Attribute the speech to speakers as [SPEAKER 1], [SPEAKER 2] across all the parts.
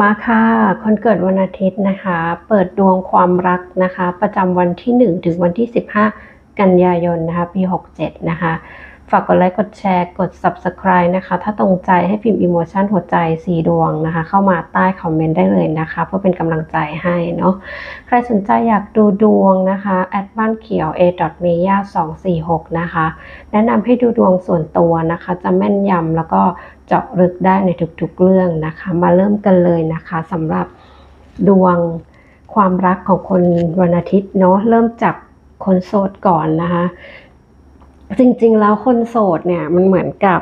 [SPEAKER 1] มาค่ะ คนเกิดวันอาทิตย์นะคะ เปิดดวงความรักนะคะ ประจำวันที่ 1 ถึงวันที่ 15 กันยายนนะคะ ปี 67 นะคะ ฝากกดไลค์กดแชร์กด Subscribe นะคะ ถ้าตรงใจให้พิมพ์อีโมชันหัวใจ4ดวงนะคะ เข้ามาใต้คอมเมนต์ได้เลยนะคะ เพื่อเป็นกำลังใจให้เนาะใครสนใจอยากดูดวงนะคะแอดบ้านเขียว a m e y a 246 นะคะ แนะนำให้ดูดวงส่วนตัวนะคะ จะแม่นยำแล้วก็เจาะลึกได้ในทุกๆเรื่องนะคะ มาเริ่มกันเลยนะคะสำหรับดวงความรักของคนวันอาทิตย์เนาะเริ่มจากคนโสดก่อนนะคะ จริง ๆ แล้วคนโสดเนี่ยมันเหมือนกับ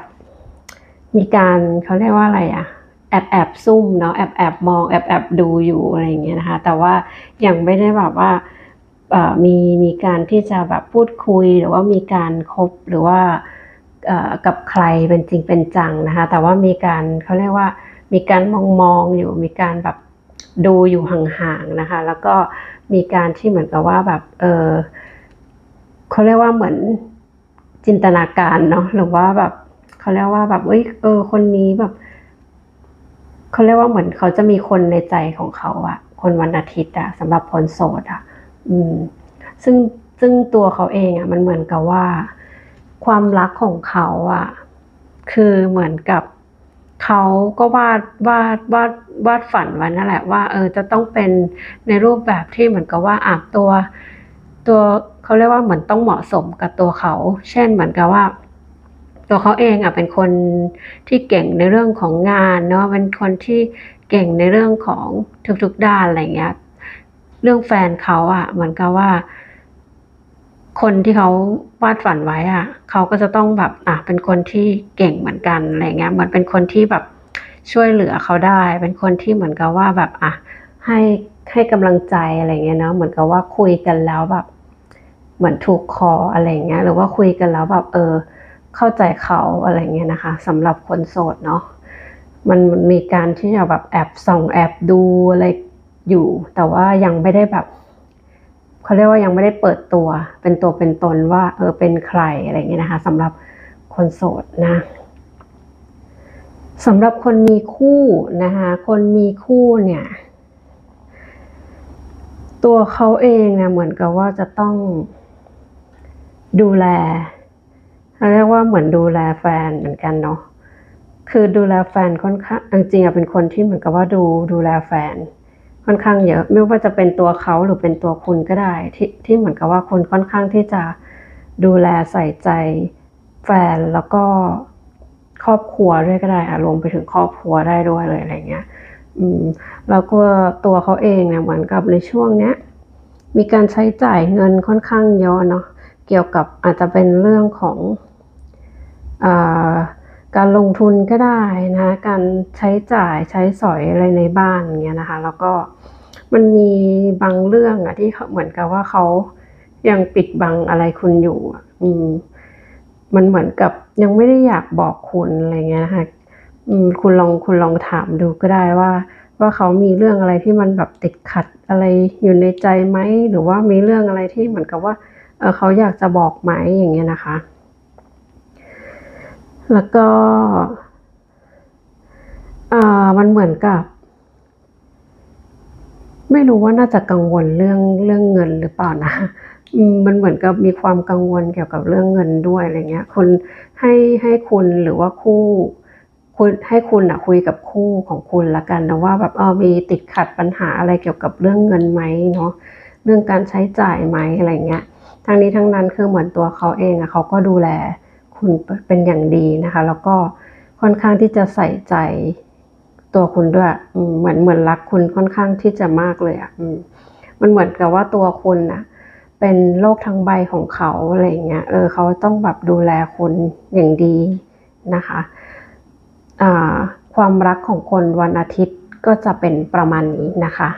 [SPEAKER 1] มีการเขาเรียกว่าอะไรอะแอบแอบซุ่มเนาะแอบแอบมองแอบแอบดูอยู่อะไรอย่างเงี้ยนะคะ แต่ว่ายังไม่ได้แบบว่ามีมีการที่จะแบบพูดคุยหรือว่ามีการคบหรือว่ากับใครเป็นจริงเป็นจังนะคะ แต่ว่ามีการเขาเรียกว่ามีการมองมองอยู่มีการแบบดูอยู่ห่างๆนะคะ แล้วก็มีการที่เหมือนกับว่าแบบเออเขาเรียกว่าเหมือน จินตนาการเนาะหรือว่าแบบเขาเรียกว่าแบบเอ้ยเออ คนนี้แบบเขาเรียกว่าเหมือนเขาจะมีคนในใจของเขาอะคนวันอาทิตย์อะสำหรับคนโสดอะอืม ซึ่งซึ่งตัวเขาเองอะมันเหมือนกับว่า ความรักของเขาอะคือเหมือนกับเขาก็วาดวาดวาดวาดฝันไว้นั่นแหละว่า เออจะต้องเป็นในรูปแบบที่เหมือนกับว่าอะตัวตัว เขาเรียกว่าเหมือนต้องเหมาะสมกับตัวเขา เช่นเหมือนกับว่า ตัวเขาเองอะเป็นคนที่เก่งในเรื่องของงานเนาะเป็นคนที่เก่งในเรื่องของทุกๆด้านอะไรเงี้ย เรื่องแฟนเขาอะเหมือนกับว่า คนที่เขาวาดฝันไว้อะเขาก็จะต้องแบบอะเป็นคนที่เก่งเหมือนกันอะไรเงี้ยเหมือนเป็นคนที่แบบช่วยเหลือเขาได้ เป็นคนที่เหมือนกับว่าแบบอะให้ให้กำลังใจอะไรเงี้ยเนาะเหมือนกับว่าคุยกันแล้วแบบ เหมือนถูกคออะไรเงี้ยหรือว่าคุยกันแล้วแบบเออ เข้าใจเขาอะไรเงี้ยนะคะสำหรับคนโสดเนาะมันมีการที่จะแบบแอบส่องแอบดูอะไรอยู่ แต่ว่ายังไม่ได้แบบเขาเรียกว่ายังไม่ได้เปิดตัว เป็นตัวเป็นตนว่าเออเป็นใครอะไรเงี้ยนะคะสำหรับคนโสดนะสำหรับคนมีคู่นะคะคนมีคู่เนี่ย ตัวเขาเองเนี่ยเหมือนกับว่าจะต้อง ดูแลเรียกว่าเหมือนดูแลแฟนเหมือนกันเนาะคือดูแลแฟนค่อนข้างจริงๆอะเป็นคนที่เหมือนกับว่าดูดูแลแฟน ค่อนข้างเยอะ ไม่ว่าจะเป็นตัวเขาหรือเป็นตัวคุณก็ได้ ที่ที่เหมือนกับว่าคุณค่อนข้างที่จะดูแลใส่ใจแฟนแล้วก็ครอบครัวด้วยก็ได้อารวมไปถึงครอบครัวได้ด้วยเลยอะไรเงี้ย อืมแล้วก็ตัวเขาเองเนี่ยเหมือนกับในช่วงเนี้ยมีการใช้จ่ายเงินค่อนข้างเยอะเนาะ เกี่ยวกับอาจจะเป็นเรื่องของอการลงทุนก็ได้นะการใช้จ่ายใช้สอยอะไรในบ้านเงี้ยนะคะ แล้วก็มันมีบางเรื่องอะที่เหมือนกับว่าเขายังปิดบังอะไรคุณอยู่อืมมันเหมือนกับยังไม่ได้อยากบอกคุณอะไรเงี้ยนะคะคุณลองคุณลองถามดูก็ได้ว่า ว่าเขามีเรื่องอะไรที่มันแบบติดขัดอะไรอยู่ในใจไหมหรือว่ามีเรื่องอะไรที่เหมือนกับว่า เออเขาอยากจะบอกไหมอย่างเงี้ยนะคะ แล้วก็อ่ามันเหมือนกับ ไม่รู้ว่าน่าจะกังวลเรื่องเรื่องเงินหรือเปล่านะมันเหมือนกับมีความกังวลเกี่ยวกับเรื่องเงินด้วยอะไรเงี้ยคุณให้ให้คุณหรือว่าคู่คุณให้คุณอะคุยกับคู่ของคุณละกันนะว่าแบบเออมีติดขัดปัญหาอะไรเกี่ยวกับเรื่องเงินไหมเนาะเรื่องการใช้จ่ายไหมอะไรเงี้ย ทั้งนี้ทั้งนั้นคือเหมือนตัวเขาเองอะเขาก็ดูแลคุณเป็นอย่างดีนะคะ แล้วก็ค่อนข้างที่จะใส่ใจตัวคุณด้วยเหมือนเหมือนรักคุณค่อนข้างที่จะมากเลยอะอมมันเหมือนกับว่าตัวคุณอะเป็นโลกทั้งใบของเขาอะไรเงี้ยเออเขาต้องแบบดูแลคุณอย่างดีนะคะความรักของคนวันอาทิตย์ก็จะเป็นประมาณนี้นะคะ